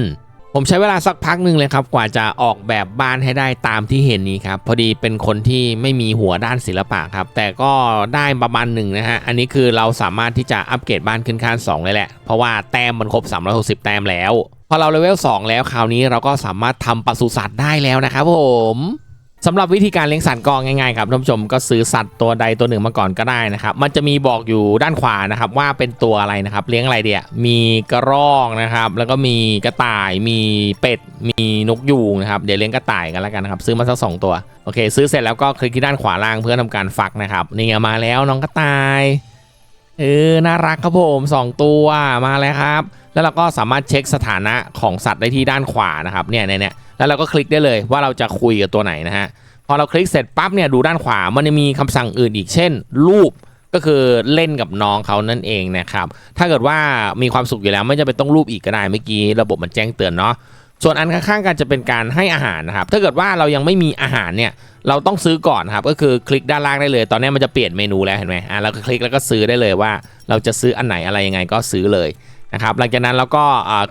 ผมใช้เวลาสักพักหนึ่งเลยครับ กว่าจะออกแบบบ้านให้ได้ตามที่เห็นนี้ครับพอดีเป็นคนที่ไม่มีหัวด้านศิลปะครับ แต่ก็ได้ประมาณหนึ่งนะฮะอันนี้คือเราสามารถที่จะอัปเกรดบ้านขึ้นขั้น2เลยแหละเพราะว่าแต้มมันครบ 360 แต้มแล้วพอเราเลเวล2แล้วคราวนี้เราก็สามารถทำปศุสัตว์ได้แล้วนะครับผม สำหรับวิธีการเลี้ยงสัตว์ก็ง่ายๆครับท่านผู้ชมก็ซื้อสัตว์ตัวใดตัวหนึ่งมาก่อนก็ได้นะครับ มันจะมีบอกอยู่ด้านขวานะครับว่าเป็นตัวอะไรนะครับ เลี้ยงอะไรเดียมีกระรอกนะครับ แล้วก็มีกระต่ายมีเป็ด มีนกยูงนะครับเดี๋ยวเลี้ยงกระต่ายกันแล้วกันนะครับ ซื้อมาสักสองตัวโอเค ซื้อเสร็จแล้วก็คลิกที่ด้านขวาล่างเพื่อทำการฟักนะครับนี่มาแล้วน้องกระต่ายเออน่ารักครับผมสองตัวมาแล้วครับ แล้วเราก็สามารถเช็คสถานะของสัตว์ได้ที่ด้านขวานะครับเนี่ยเนี่ย แล้วเราก็คลิกได้เลยว่าเราจะคุยกับตัวไหนนะฮะพอเราคลิกเสร็จปั๊บเนี่ยดูด้านขวามันจะมีคำสั่งอื่นอีกเช่น รูปก็คือเล่นกับน้องเขานั่นเองนะครับถ้าเกิดว่ามีความสุขอยู่แล้วไม่จำเป็นต้องรูปอีกก็ได้เมื่อกี้ระบบมันแจ้งเตือนเนาะส่วนอันข้างๆกันจะเป็นการให้อาหารนะครับ ถ้าเกิดว่าเรายังไม่มีอาหารเนี่ย เราต้องซื้อก่อนครับ ก็คือคลิกด้านล่างได้เลย ตอนนี้มันจะเปลี่ยนเมนูแล้วเห็นไหมอะเราก็คลิกแล้วก็ซื้อได้เลยว่า เราจะซื้ออันไหนอะไรยังไงก็ซื้อเลย นะครับหลังจากนั้นเราก็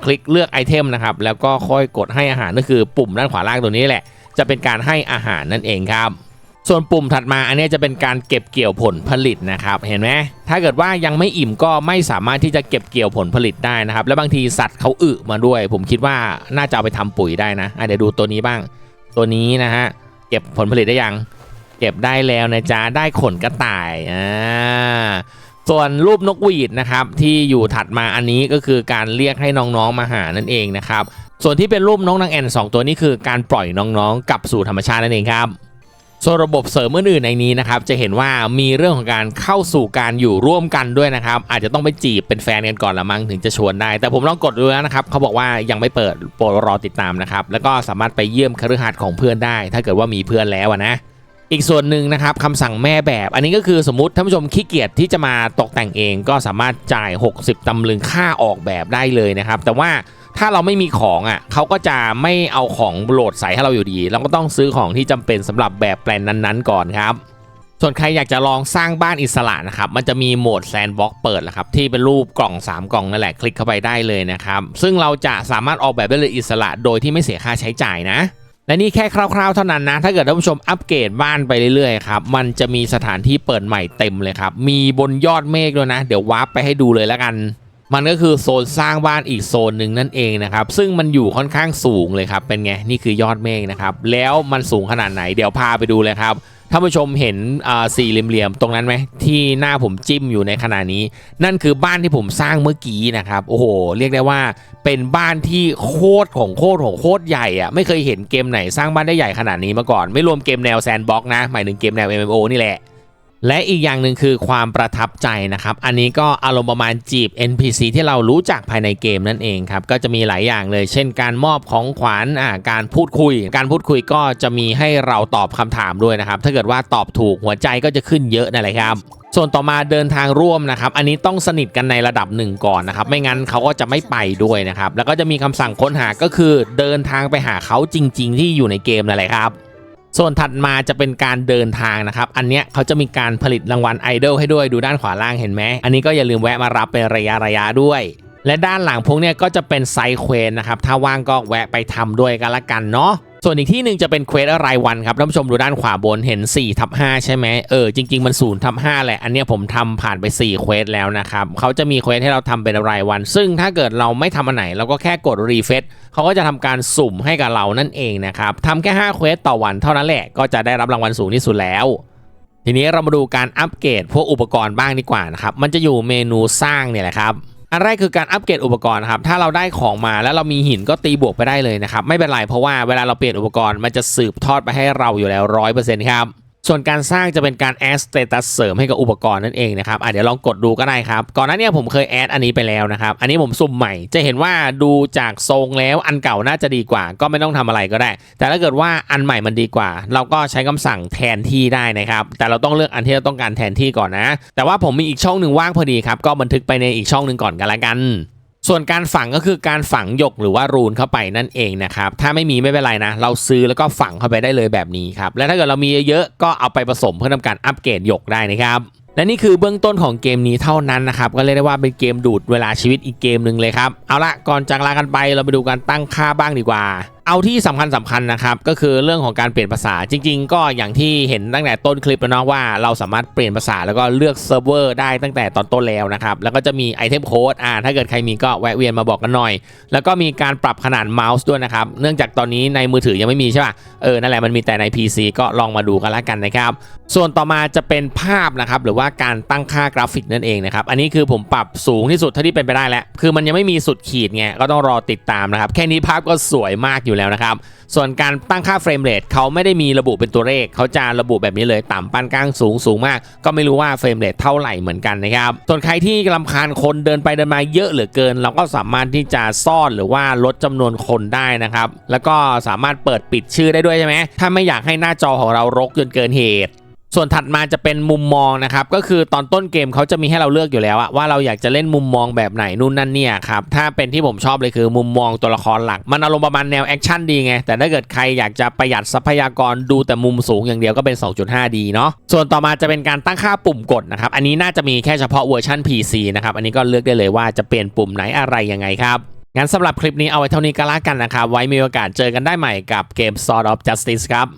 คลิกเลือกไอเทมนะครับแล้วก็ค่อยกดให้อาหารก็คือปุ่มด้านขวาล่างตัวนี้แหละ จะเป็นการให้อาหารนั่นเองครับ ส่วนปุ่มถัดมาอันนี้จะเป็นการเก็บเกี่ยวผลผลิตนะครับเห็นไหมถ้าเกิดว่ายังไม่อิ่มก็ไม่สามารถที่จะเก็บเกี่ยวผลผลิตได้นะครับ และบางทีสัตว์เขาอึมาด้วย ผมคิดว่าน่าจะเอาไปทำปุ๋ยได้นะะเดี๋ยวดูตัวนี้บ้าง ตัวนี้นะฮะเก็บผลผลิตได้ยัง เก็บได้แล้วนะจ๊ะได้ขนกระต่ายอ่า ส่วนรูปนกหวีดนะครับที่อยู่ถัดมาอันนี้ก็คือการเรียกให้น้องๆมาหานั่นเองนะครับ ส่วนที่เป็นรูปน้องนางแอ่นสองตัวนี้คือการปล่อยน้องๆกลับสู่ธรรมชาตินั่นเองครับส่วนระบบเสริมอื่นๆในนี้นะครับจะเห็นว่ามีเรื่องของการเข้าสู่การอยู่ร่วมกันด้วยนะครับ อาจจะต้องไปจีบเป็นแฟนกันก่อนละมั้งถึงจะชวนได้ แต่ผมลองกดดูแล้วนะครับเขาบอกว่ายังไม่เปิดโปรดรอติดตามนะครับแล้วก็สามารถไปเยี่ยมคฤหาสน์ของเพื่อนได้ ถ้าเกิดว่ามีเพื่อนแล้วนะ อีกส่วนหนึ่งนะครับคำสั่งแม่แบบ อันนี้ก็คือสมมติท่านผู้ชมขี้เกียจที่จะมาตกแต่งเองก็สามารถจ่าย 60 ตำลึงค่าออกแบบได้เลยนะครับ แต่ว่าถ้าเราไม่มีของอะเขาก็จะไม่เอาของโหลดใส่ให้เราอยู่ดี เราก็ต้องซื้อของที่จำเป็นสำหรับแบบแปลนนั้นๆ ก่อนครับ ส่วนใครอยากจะลองสร้างบ้านอิสระนะครับ มันจะมีโหมดแซนด์บ็อกเปิดแหละครับ ที่เป็นรูปกล่อง 3 กล่องนั่นแหละคลิกเข้าไปได้เลยนะครับ ซึ่งเราจะสามารถออกแบบได้เลยอิสระโดยที่ไม่เสียค่าใช้จ่ายนะ และนี่แค่คร่าวๆเท่านั้นนะ ถ้าเกิดท่านผู้ชมอัปเกรดบ้านไปเรื่อยๆครับ มันจะมีสถานที่เปิดใหม่เต็มเลยครับ มีบนยอดเมฆด้วยนะ เดี๋ยววาร์ปไปให้ดูเลยแล้วกัน มันก็คือโซนสร้างบ้านอีกโซนหนึ่งนั่นเองนะครับ ซึ่งมันอยู่ค่อนข้างสูงเลยครับ เป็นไง นี่คือยอดเมฆนะครับ แล้วมันสูงขนาดไหน เดี๋ยวพาไปดูเลยครับ ท่านผู้ชมเห็นสี่เหลี่ยมๆตรงนั้นไหมที่หน้าผมจิ้มอยู่ในขณะนี้ นั่นคือบ้านที่ผมสร้างเมื่อกี้นะครับโอ้โห เรียกได้ว่าเป็นบ้านที่โคตรของโคตรของโคตรใหญ่อะไม่เคยเห็นเกมไหนสร้างบ้านได้ใหญ่ขนาดนี้มาก่อน ไม่รวมเกมแนวแซนด์บ็อกนะหมายถึงเกมแนว MMO นี่แหละ และอีกอย่างหนึ่งคือความประทับใจนะครับ อันนี้ก็อารมณ์ประมาณจีบ NPC ที่เรารู้จักภายในเกมนั่นเองครับ ก็จะมีหลายอย่างเลย เช่น การมอบของขวัญอ่าการพูดคุย การพูดคุยก็จะมีให้เราตอบคำถามด้วยนะครับ ถ้าเกิดว่าตอบถูกหัวใจก็จะขึ้นเยอะนั่นแหละครับส่วนต่อมาเดินทางร่วมนะครับ อันนี้ต้องสนิทกันในระดับหนึ่งก่อนนะครับ ไม่งั้นเขาก็จะไม่ไปด้วยนะครับ แล้วก็จะมีคำสั่งค้นหาก็คือเดินทางไปหาเขาจริง ๆ ที่อยู่ในเกมนั่นแหละครับ ส่วนถัดมาจะเป็นการเดินทางนะครับ อันเนี้ยเขาจะมีการผลิตรางวัลไอดอลให้ด้วยดูด้านขวาล่างเห็นไหม อันนี้ก็อย่าลืมแวะมารับเป็นระยะระยะด้วย และด้านหลังพวกเนี้ยก็จะเป็นไซเควสนะครับ ถ้าว่างก็แวะไปทำด้วยกันละกันเนาะ ส่วนอีกที่หนึ่งจะเป็นเควสรายวันครับท่านผู้ชมดูด้านขวาบนเห็น4ทับ5ใช่ไหมเออจริง ๆ มัน0ทับ5แหละ อันนี้ผมทำผ่านไป4เควสแล้วนะครับเขาจะมีเควสให้เราทำเป็นรายวัน ซึ่งถ้าเกิดเราไม่ทำอันไหนเราก็แค่กดรีเฟซเขาก็จะทำการสุ่มให้กับเรานั่นเองนะครับทำแค่5เควสต่อวันเท่านั้นแหละก็จะได้รับรางวัลสูงที่สุดแล้วทีนี้เรามาดูการอัปเกรดพวกอุปกรณ์บ้างดีกว่านะครับ มันจะอยู่เมนูสร้างเนี่ยแหละครับ อันแรกคือการอัปเกรดอุปกรณ์ครับถ้าเราได้ของมาแล้วเรามีหินก็ตีบวกไปได้เลยนะครับไม่เป็นไรเพราะว่าเวลาเราเปลี่ยนอุปกรณ์มันจะสืบทอดไปให้เราอยู่แล้วร้อยเปอร์เซ็นต์ครับ ส่วนการสร้างจะเป็นการแอดสเตตัสเสริมให้กับอุปกรณ์นั่นเองนะครับอะเดี๋ยวลองกดดูก็ได้ครับ ก่อนหน้านี้ผมเคยแอดอันนี้ไปแล้วนะครับ อันนี้ผมสุ่มใหม่ จะเห็นว่าดูจากทรงแล้วอันเก่าน่าจะดีกว่า ก็ไม่ต้องทำอะไรก็ได้ แต่ถ้าเกิดว่าอันใหม่มันดีกว่า เราก็ใช้คำสั่งแทนที่ได้นะครับ แต่เราต้องเลือกอันที่เราต้องการแทนที่ก่อนนะ แต่ว่าผมมีอีกช่องหนึ่งว่างพอดีครับ ก็บันทึกไปในอีกช่องหนึ่งก่อนกันละกัน ส่วนการฝังก็คือการฝังหยกหรือว่ารูนเข้าไปนั่นเองนะครับ ถ้าไม่มีไม่เป็นไรนะ เราซื้อแล้วก็ฝังเข้าไปได้เลยแบบนี้ครับ และถ้าเกิดเรามีเยอะๆก็เอาไปผสมเพื่อทำการอัปเกรดหยกได้นะครับและนี่คือเบื้องต้นของเกมนี้เท่านั้นนะครับ ก็เรียกได้ว่าเป็นเกมดูดเวลาชีวิตอีกเกมหนึ่งเลยครับ เอาละก่อนจากลากันไปเราไปดูการตั้งค่าบ้างดีกว่า เอาที่สำคัญสำคัญนะครับก็คือเรื่องของการเปลี่ยนภาษาจริง ๆ ก็อย่างที่เห็นตั้งแต่ต้นคลิปแล้วเนาะว่าเราสามารถเปลี่ยนภาษาแล้วก็เลือกเซิร์ฟเวอร์ได้ตั้งแต่ตอนต้นแล้วนะครับแล้วก็จะมีไอเทมโค้ดอ่าถ้าเกิดใครมีก็แวะเวียนมาบอกกันหน่อย แล้วก็มีการปรับขนาดเมาส์ด้วยนะครับเนื่องจากตอนนี้ในมือถือยังไม่มีใช่ป่ะเออนั่นแหละมันมีแต่ใน PC ก็ลองมาดูกันละกันนะครับส่วนต่อมาจะเป็นภาพนะครับหรือว่าการตั้งค่ากราฟิกนั่นเองนะครับอันนี้คือผมปรับสูงที่สุดเท่าที่เป็นไปได้แล้วคือมันยังไม่มีสุดขีดไงก็ต้องรอติดตามนะครับแค่นี้ภาพก็สวยมากอยู่แล้วนะครับ ส่วนการตั้งค่าเฟรมเรทเขาไม่ได้มีระบุเป็นตัวเลข เขาจะระบุแบบนี้เลยต่ำปานกลางสูงสูงมาก ก็ไม่รู้ว่าเฟรมเรทเท่าไหร่เหมือนกันนะครับ ส่วนใครที่ลำคาญคนเดินไปเดินมาเยอะเหลือเกิน เราก็สามารถที่จะซ่อนหรือว่าลดจำนวนคนได้นะครับ แล้วก็สามารถเปิดปิดชื่อได้ด้วยใช่ไหมถ้าไม่อยากให้หน้าจอของเรารกจนเกินเหตุ ส่วนถัดมาจะเป็นมุมมองนะครับ ก็คือตอนต้นเกมเขาจะมีให้เราเลือกอยู่แล้วว่าเราอยากจะเล่นมุมมองแบบไหนนู่นนั่นเนี่ยครับถ้าเป็นที่ผมชอบเลยคือมุมมองตัวละครหลัก มันอารมณ์ประมาณแนวแอคชั่นดีไง แต่ถ้าเกิดใครอยากจะประหยัดทรัพยากรดูแต่มุมสูงอย่างเดียวก็เป็น 2.5D เนาะส่วนต่อมาจะเป็นการตั้งค่าปุ่มกดนะครับอันนี้น่าจะมีแค่เฉพาะเวอร์ชัน PC นะครับอันนี้ก็เลือกได้เลยว่าจะเปลี่ยนปุ่มไหนอะไรยังไงครับงั้นสำหรับคลิปนี้เอาไว้เท่านี้ก็แล้วกันนะครับไว้มีโอกาสเจอกันได้ใหม่กับเกม Sword of Justice ครับ